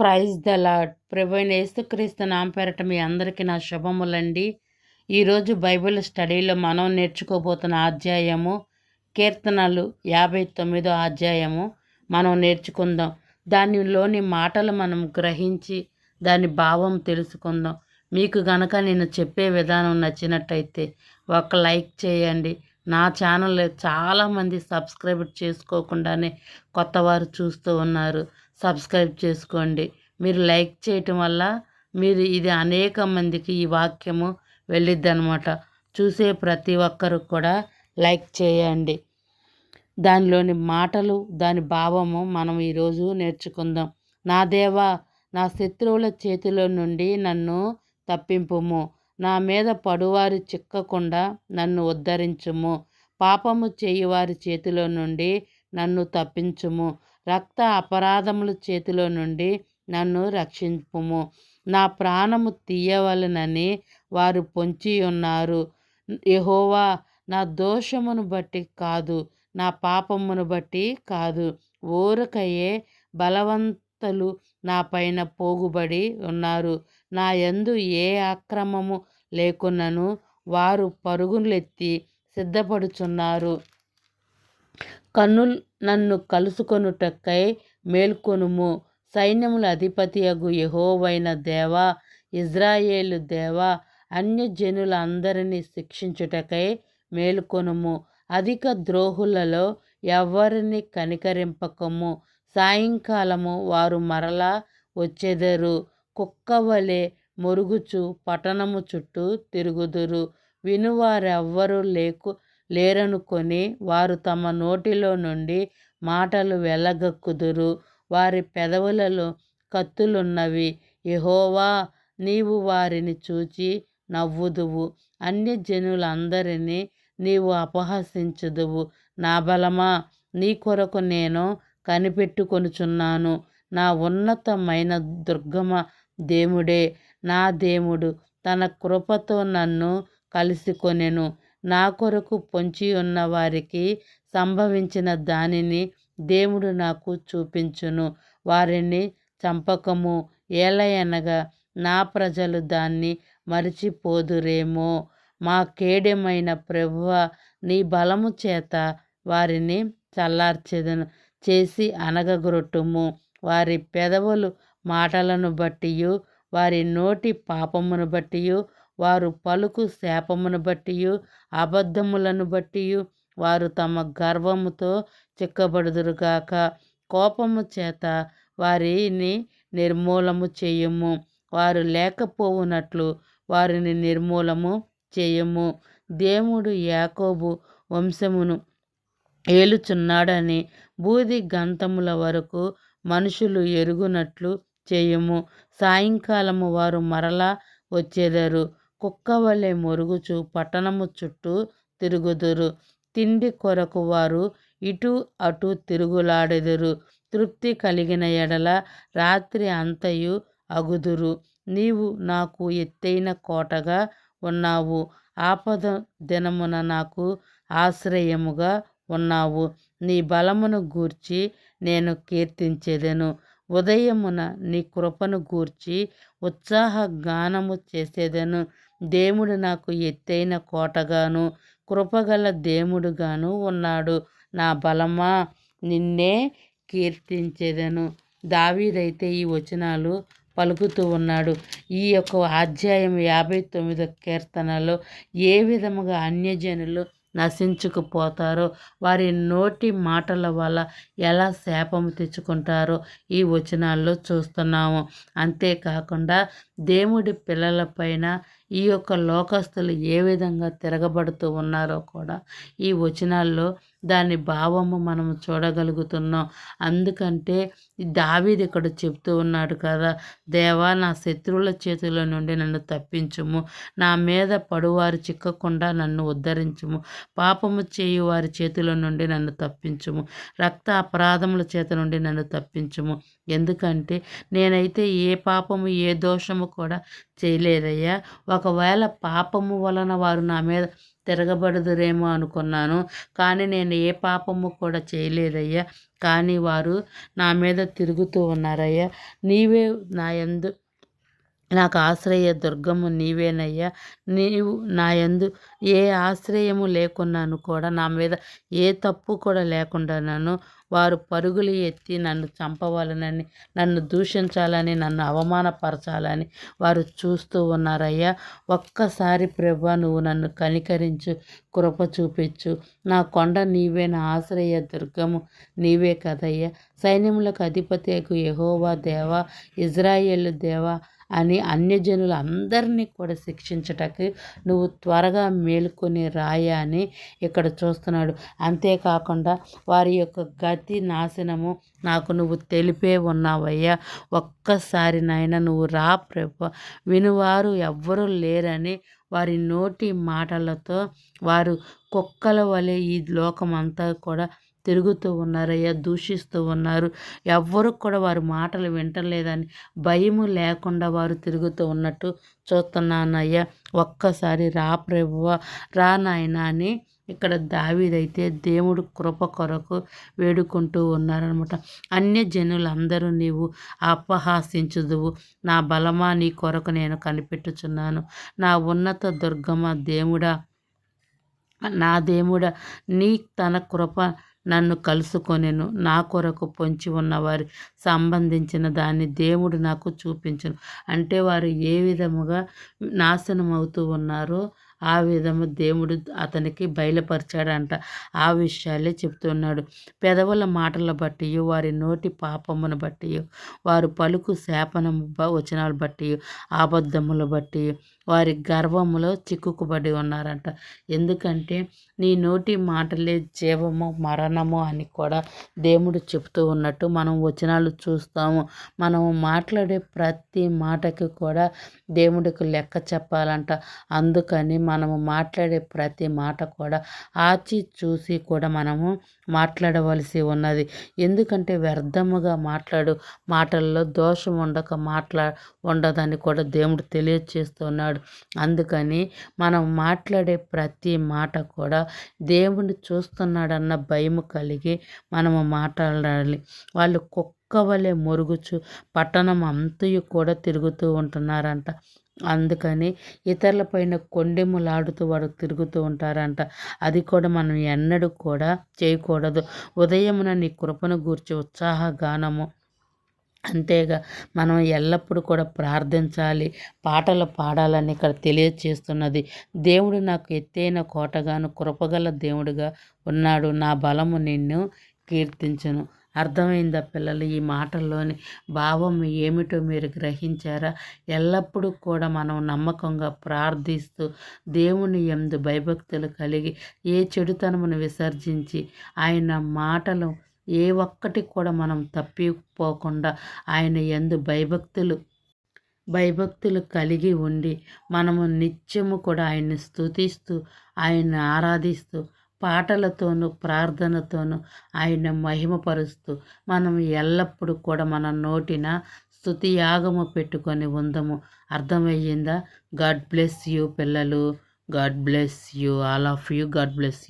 Praise the lord ప్రభుైన యేసుక్రీస్తు నాంపేరట మీ అందరికీ నా శుభములండి. ఈరోజు బైబిల్ స్టడీలో మనం నేర్చుకోబోతున్న అధ్యాయము కీర్తనలు యాభై తొమ్మిదో అధ్యాయము మనం నేర్చుకుందాం. దానిలోని మాటలు మనం గ్రహించి దాని భావం తెలుసుకుందాం. మీకు గనక నేను చెప్పే విధానం నచ్చినట్టయితే ఒక లైక్ చేయండి. నా ఛానల్ చాలామంది సబ్స్క్రైబ్ చేసుకోకుండానే కొత్తవారు చూస్తూ ఉన్నారు. సబ్స్క్రైబ్ చేసుకోండి. మీరు లైక్ చేయటం వల్ల మీరు ఇది అనేక మందికి ఈ వాక్యము వెళ్ళిద్ది అనమాట చూసే ప్రతి ఒక్కరు కూడా లైక్ చేయండి. దానిలోని మాటలు దాని భావము మనం ఈరోజు నేర్చుకుందాం. నా దేవా నా శత్రువుల చేతిలో నుండి నన్ను తప్పింపుము. నా మీద పడువారి చిక్కకుండా నన్ను ఉద్ధరించుము. పాపము చేయువారి చేతిలో నుండి నన్ను తప్పించుము. రక్త అపరాధముల చేతిలో నుండి నన్ను రక్షింపుము. నా ప్రాణము తీయవలనని వారు పొంచి ఉన్నారు. యహోవా నా దోషమును బట్టి కాదు నా పాపమును బట్టి కాదు. ఊరకయే బలవంతులు నా పైన పోగుబడి ఉన్నారు. నా యందు ఏ అక్రమము లేకున్నను వారు పరుగులెత్తి సిద్ధపడుచున్నారు. కన్నులు నన్ను కలుసుకొనుటకై మేల్కొనుము. సైన్యముల అధిపతియగు యహోవైన దేవా ఇజ్రాయేలు దేవా అన్యజనులందరినీ శిక్షించుటకై మేల్కొనుము. అధిక ద్రోహులలో ఎవరిని కనికరింపకము. సాయంకాలము వారు మరలా వచ్చెదరు. కుక్క వలె మురుగుచు పట్టణము చుట్టూ తిరుగుదురు. వినువారెవ్వరూ లేకు లేరనుకొని వారు తమ నోటిలో నుండి మాటలు వెళ్ళగక్కుదురు వారి పెదవులలో కత్తులున్నవి. యహోవా నీవు వారిని చూచి నవ్వుదువు. అన్ని జనులందరినీ నీవు అపహసించుదువు. నా బలమా నీ కొరకు నేను కనిపెట్టుకొనుచున్నాను. నా ఉన్నతమైన దుర్గమ దేవుడే నా దేవుడు. తన కృపతో నన్ను కలిసికొనెను. నా కొరకు పొంచి ఉన్న వారికి సంభవించిన దానిని దేవుడు నాకు చూపించును. వారిని చంపకము. ఏలయనగా నా ప్రజలు దాన్ని మరిచిపోదురేమో. మా కేడెమైన ప్రభువ నీ బలము చేత వారిని చల్లార్చెదను. చేసి అనగగొట్టుము వారి పెదవులు మాటలను బట్టియు. వారి నోటి పాపమును బట్టియు. వారు పలుకు శాపమును బట్టి అబద్ధములను బట్టి వారు తమ గర్వముతో చిక్కబడుదురుగాక కోపము చేత వారిని నిర్మూలము చేయము. వారు లేకపోవునట్లు వారిని నిర్మూలము చేయము. దేవుడు యాకోబు వంశమును ఏలుచున్నాడని బూది గంతముల వరకు మనుషులు ఎరుగునట్లు చేయము. సాయంకాలము వారు మరలా వచ్చేదారు. కుక్క వలె మొరుగుచు పట్టణము చుట్టూ తిరుగుదురు. తిండి కొరకు వారు ఇటు అటు తిరుగులాడెదరు. తృప్తి కలిగిన ఎడల రాత్రి అంతయు అగుదురు. నీవు నాకు ఎత్తైన కోటగా ఉన్నావు. ఆపద దినమున నాకు ఆశ్రయముగా ఉన్నావు. నీ బలమును గూర్చి నేను కీర్తించేదెను. ఉదయమున నీ కృపను గూర్చి ఉత్సాహ గానము చేసేదను. దేవుడు నాకు ఎత్తైన కోటగాను కృపగల దేవుడుగాను ఉన్నాడు. నా బలమా నిన్నే కీర్తించేదను. దావీదైతే ఈ వచనాలు పలుకుతూ ఉన్నాడు. ఈ యొక్క అధ్యాయం యాభై తొమ్మిదో కీర్తనలో ఏ విధముగా అన్యజనులు నశించుకుపోతారో. వారి నోటి మాటల వల్ల ఎలా శాపం తెచ్చుకుంటారో ఈ వచనాల్లో చూస్తున్నాము. అంతేకాకుండా దేవుడి పిల్లలపైన ఈ యొక్క లోకస్తులు ఏ విధంగా తిరగబడుతూ ఉన్నారో కూడా ఈ వచనాల్లో దాని భావము మనం చూడగలుగుతున్నాం. అందుకంటే దావీది ఇక్కడ చెప్తూ ఉన్నాడు కదా దేవా నా శత్రువుల చేతిలో నుండి నన్ను తప్పించుము. నా మీద పడువారు చిక్కకుండా నన్ను ఉద్ధరించుము. పాపము చేయు వారి చేతిలో నుండి నన్ను తప్పించుము. రక్త అపరాధముల చేత నుండి నన్ను తప్పించుము. ఎందుకంటే నేనైతే ఏ పాపము ఏ దోషము కూడా చేయలేదయ్యా. ఒకవేళ పాపము వలన వారు నా మీద తిరగబడుదురేమో అనుకున్నాను. కానీ నేను ఏ పాపము కూడా చేయలేదయ్యా. కానీ వారు నా మీద తిరుగుతూ ఉన్నారయ్యా. నీవే నా ఎందు నాకు ఆశ్రయ దుర్గము నీవేనయ్యా. నీవు నా యందు ఏ ఆశ్రయము లేకున్నాను కూడా నా మీద ఏ తప్పు కూడా లేకుండా నన్ను వారు పరుగులు ఎత్తి నన్ను చంపవాలనని నన్ను దూషించాలని నన్ను అవమానపరచాలని వారు చూస్తూ ఉన్నారయ్యా. ఒక్కసారి ప్రభా నువ్వు నన్ను కనికరించు కృప చూపించు. నా కొండ నీవే నా ఆశ్రయ దుర్గము నీవే కదయ్యా. సైన్యములకు అధిపతికు యహోవా దేవా ఇజ్రాయేల్ దేవా అని అన్యజనులు అందరినీ కూడా శిక్షించటకు నువ్వు త్వరగా మేలుకొని రాయా అని ఇక్కడ చూస్తున్నాడు. అంతేకాకుండా వారి యొక్క గతి నాశనము నాకు నువ్వు తెలిపే ఉన్నావయ్యా. ఒక్కసారి నాయన నువ్వు రా ప్రభు. వినువారు ఎవ్వరూ లేరని వారి నోటి మాటలతో వారు కుక్కల వలె ఈ లోకమంతా కూడా తిరుగుతూ ఉన్నారయ్యా దూషిస్తూ ఉన్నారు. ఎవ్వరు కూడా వారి మాటలు వింటలేదని భయము లేకుండా వారు తిరుగుతూ ఉన్నట్టు చూస్తున్నానయ్యా. ఒక్కసారి రా ప్రభువ రా నాయన అని ఇక్కడ దావీదైతే దేవుడు కృప కొరకు వేడుకుంటూ ఉన్నారనమాట. అన్య జనులందరూ నీవు అపహాసించుదువు. నా బలమా నీ కొరకు నేను కనిపెట్టుచున్నాను. నా ఉన్నత దుర్గమ దేవుడా నా దేవుడా నీ తన కృప నన్ను కలుసుకొనెను. నా కొరకు పొంచి ఉన్నవారి సంబంధించిన దాన్ని దేవుడు నాకు చూపించను. అంటే వారు ఏ విధముగా నాశనం అవుతూ ఉన్నారో ఆ విధము దేవుడు అతనికి బయలుపరిచాడంట. ఆ విషయాలే చెప్తున్నాడు. పెదవుల మాటల బట్టి వారి నోటి పాపమును బట్టి వారు పలుకు శాపనము వచనాలు బట్టి అబద్ధములు బట్టి వారి గర్వములో చిక్కుకుబడి ఉన్నారంట. ఎందుకంటే నీ నోటి మాటలే జీవము మరణము అని కూడా దేవుడు చెప్తూ ఉన్నట్టు మనం వచనాలు చూస్తాము. మనము మాట్లాడే ప్రతి మాటకి కూడా దేవుడికి లెక్క చెప్పాలంట. అందుకని మనము మాట్లాడే ప్రతి మాట కూడా ఆచి చూసి కూడా మనము మాట్లాడవలసి ఉన్నది. ఎందుకంటే వ్యర్థముగా మాట్లాడు మాటల్లో దోషం ఉండక మాట్లా ఉండదని కూడా దేవుడు తెలియచేస్తున్నాడు. అందుకని మనం మాట్లాడే ప్రతి మాట కూడా దేవుడిని చూస్తున్నాడన్న భయం కలిగి మనము మాట్లాడాలి. వాళ్ళు కుక్క వలె మురుగుచు పట్టణం అంతయు కూడా తిరుగుతూ ఉంటున్నారంట. అందుకని ఇతరుల పైన కొండెములాడుతూ వాడు తిరుగుతూ ఉంటారంట. అది కూడా మనం ఎన్నడూ కూడా చేయకూడదు. ఉదయమున నీ కృపను గూర్చి ఉత్సాహగానము అంతేగా. మనం ఎల్లప్పుడూ కూడా ప్రార్థించాలి పాటలు పాడాలని ఇక్కడ తెలియచేస్తున్నది. దేవుడు నాకు ఎత్తైన కోటగాను కృపగల దేవుడుగా ఉన్నాడు. నా బలము నిన్ను కీర్తించను. అర్థమైందా పిల్లలు? ఈ మాటల్లోని భావం ఏమిటో మీరు గ్రహించారా? ఎల్లప్పుడూ కూడా మనం నమ్మకంగా ప్రార్థిస్తూ దేవుని ఎందు భయభక్తులు కలిగి ఏ చెడుతనమును విసర్జించి ఆయన మాటలు ఏ ఒక్కటి కూడా మనం తప్పిపోకుండా ఆయన ఎందు భయభక్తులు భయభక్తులు కలిగి ఉండి మనము నిత్యము కూడా ఆయన్ని స్థుతిస్తూ ఆయన్ని ఆరాధిస్తూ పాటలతోనూ ప్రార్థనతోనూ ఆయన మహిమపరుస్తూ మనం ఎల్లప్పుడూ కూడా మన నోటిన స్థుతి యాగము పెట్టుకొని ఉందము. అర్థమయ్యిందా? గాడ్ బ్లెస్ యూ పిల్లలు. God bless you all of you. God bless you.